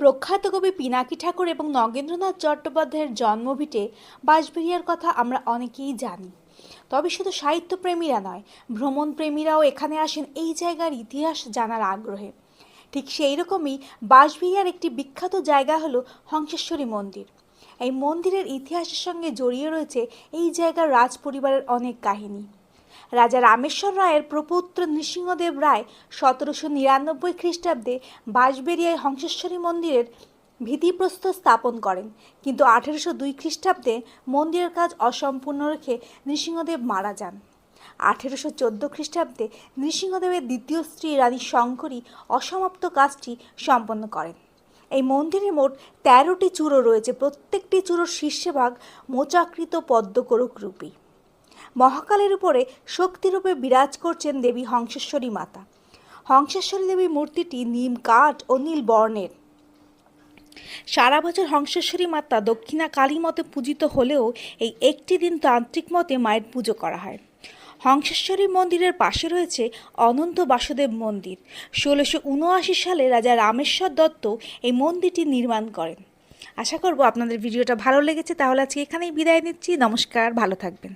প্রখ্যাত কবি পিনাকি ঠাকুর এবং নগেন্দ্রনাথ চট্টোপাধ্যায়ের জন্মভিটে বাঁশবেড়িয়ার কথা আমরা অনেকেই জানি। তবে শুধু সাহিত্যপ্রেমীরা নয়, ভ্রমণপ্রেমীরাও এখানে আসেন এই জায়গার ইতিহাস জানার আগ্রহে। ঠিক সেই রকমই বাঁশবেড়িয়ার একটি বিখ্যাত জায়গা হলো হংসেশ্বরী মন্দির। এই মন্দিরের ইতিহাসের সঙ্গে জড়িয়ে রয়েছে এই জায়গার রাজ পরিবারের অনেক কাহিনী। রাজা রামেশ্বর রায়ের প্রপুত্র নৃসিংহদেব রায় সতেরোশো নিরানব্বই খ্রিস্টাব্দে বাঁশবেড়িয়ায় হংসেশ্বরী মন্দিরের ভিত্তিপ্রস্তর স্থাপন করেন। কিন্তু আঠেরোশো দুই খ্রিস্টাব্দে মন্দিরের কাজ অসম্পূর্ণ রেখে নৃসিংহদেব মারা যান। আঠেরোশো চোদ্দ খ্রিস্টাব্দে নৃসিংহদেবের দ্বিতীয় স্ত্রী রানী শঙ্করী অসমাপ্ত কাজটি সম্পন্ন করেন। এই মন্দিরে মোট তেরোটি চূড়ো রয়েছে। প্রত্যেকটি চূড়োর শীর্ষভাগ মোচাকৃত পদ্মকরক রূপী। মহাকালের উপরে শক্তিরূপে বিরাজ করছেন দেবী হংসেশ্বরী মাতা। হংসেশ্বরী দেবী মূর্তিটি নিম কাঠ ও নীল বর্ণের। সারা বছর হংসেশ্বরী মাতা দক্ষিণা কালী মতে পূজিত হলেও এই একটি দিন তান্ত্রিক মতে মায়ের পুজো করা হয়। হংসেশ্বরী মন্দিরের পাশে রয়েছে অনন্ত বাসুদেব মন্দির। ষোলোশো উনআশি সালে রাজা রামেশ্বর দত্ত এই মন্দিরটি নির্মাণ করেন। আশা করব আপনাদের ভিডিওটা ভালো লেগেছে, তাহলে আজকে এখানেই বিদায় নিচ্ছি। নমস্কার, ভালো থাকবেন।